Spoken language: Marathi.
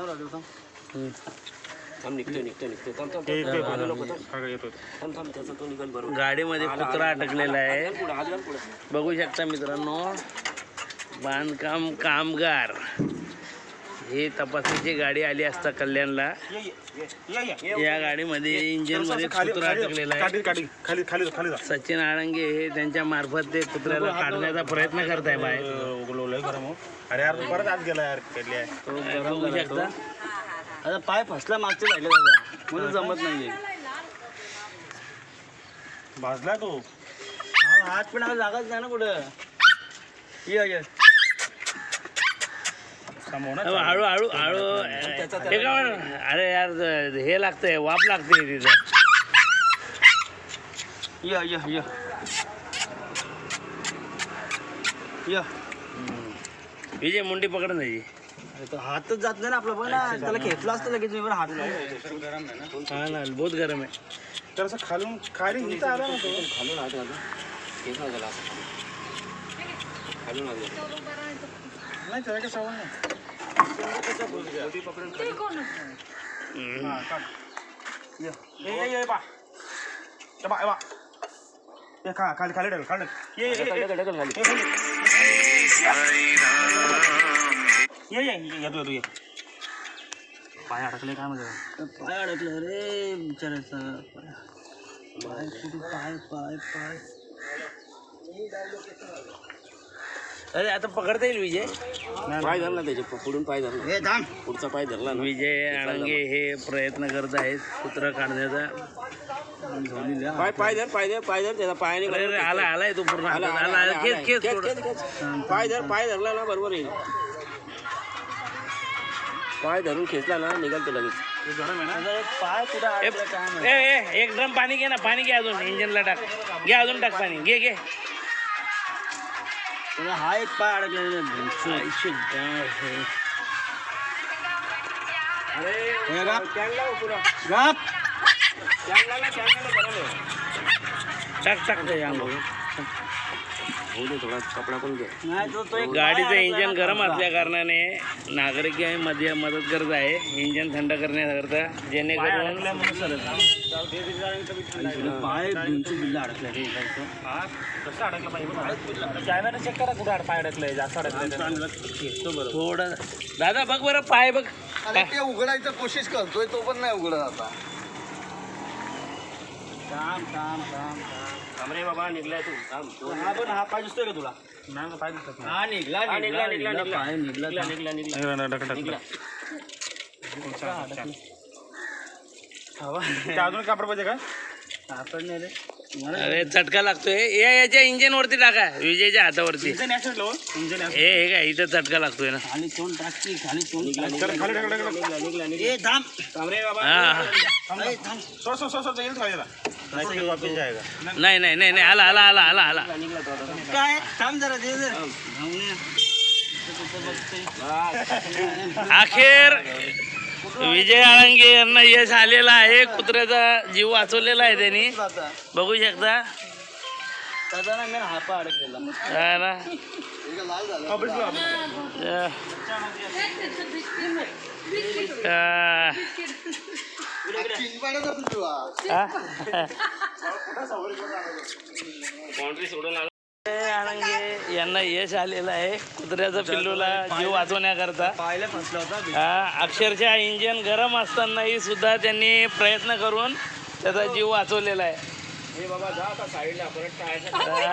हम्म. थांब निघतोय निघतोय निघतोय. थांब थांब ते- ते- हालू नको थांब. हा, येतो. थांब थांब त्याचा तो निघल बरोबर. गाडीमध्ये कुत्रा अटकलेला आहे. पुढं पुढं. बघू शकता मित्रांनो बांधकाम कामगार. ही तपासणीची गाडी आली असता कल्याणला ये, ये, ये, ये, ये. या गाडीमध्ये इंजिनमध्ये खाली कुत्रा अटकलेला आहे सचिन आळंगे हे त्यांच्या मार्फत ते कुत्र्याला काढण्याचा प्रयत्न करताय बाहेर. हो. अरे यार परत आत गेला यार बघू शकता. आता पाय फसला मागचे राहिले दादा म्हणून जमत नाहीये. भाजला तो. हा, हात पण आता जागाच नाही ना कुठं. ये. हळू हळू हळू? अरे यार हे लागतंय वाप लागते तिथं. ये ये ये. ये. विजय मुंडी पकड तो हातच जात नाही ना आपला बघ ना. त्याला घेतला असतं लगेच मी पण हात हा ना बहुत गरम आहे. तर असं खालून खाली इथं आला ना तो. खालून हात घालून हात असं. खालून. हात नाही त्याला काय सवय नाही. ये ये ये, ये बा ये बा ये बा ये खा खाली खाली ढकल खाली ये ये, ढकल, खाली ये ये ये ये येतो येतो ये पाय अडकले काय म्हणजे पाय अडकलं रे बिचारायचं पाय पाय पाय पाय अरे आता पकडता येईल विजय? पाय धरला त्याचे पुढून पाय धरला. हे थांब. पुढचा पाय धरला ना. विजय आळंगे हे प्रयत्न करत आहेत कुत्रा काढण्याचा. पाय पाय धर पाय धर पाय धर त्याचा पायाने अरे अरे, आला आलाय तो पूर्ण. आला, हातात. आला, आला आला, खेच आला. खेच खेच, थोडं. खेच, खेच. पाय धर पाय धरला ना बरोबर येईल पाय धरून खेचला ना निघाल तो लगेच. पाय कुठे. ए, ए, एक ड्रम पाणी घे ना पाणी घे अजून. इंजिनला टाक. घे अजून टाक पाणी. घे घे. त्याचा हा एक पाय अडकलेला आयुष्य गाव हे. हे गप. गप. टाक टाक त्याच्या अंगावर. थोडा कपडा पण गाडीचं इंजन गरम. असल्या कारणाने नागरिक आहे मध्ये मदत करत आहे. इंजन थंड करण्याकरता जेणेकरून पाय दोनशे बिल्ला अडकला रे इकडचं. हा? कसं अडकलं पाहिजे कॅमेरा चेक करा कुठं पाय अडकलंय जास्त अडकलंय थोडं दादा बघ बरं पाय बघ. अरे ते उघडायचं कोशिश करतोय तो पण नाही उघडत आता. थांब थांब थांब थांब. थांब रे बाबा निघलाय तू. थांब हा पण हा पाय दिसतोय का तुला? नाही पाय दिसत हा निघला हा, निघला निघला, निघला निघला, पाय निघला निघला थांब. निघला निघला. नाही निघला. हवा अजून कापड पाहिजे का? सापडणे रे. मला अरे चटका लागतोय. या याच्या इंजिन वरती टाका. विजयच्या हातावरती. इंजन ऍक्सिडेंट लो इंजन हे हे काय इथं चटका लागतोय ना. खाली तोंड टाकते खाली तोंड टाक. खाली निघला निघला निघला. ए थांब. थांब रे बाबा. हा ए, थांब. सो सो सो सो येईल खाली नाही वापस जाएगा नाही नाही नाही नाही आला आला आला आला आला. काय? थांब जरा दे? अखेर विजय आळंगे यांना यश आलेलं आहे. कुत्र्याचा जीव वाचवलेला आहे त्यांनी. बघू शकता. ना हा हा पिल्लू हा. हा? बाउंड्री सोडून आला. यांना यश आलेलं आहे. कुत्र्याचा पिल्लूला जीव वाचवण्याकरता. पायला फसला होता हा, अक्षरशः इंजिन गरम असतानाही सुद्धा त्यांनी प्रयत्न करून त्याचा जीव वाचवलेला आहे. हे बाबा जा आता साईडला परत टाळायचं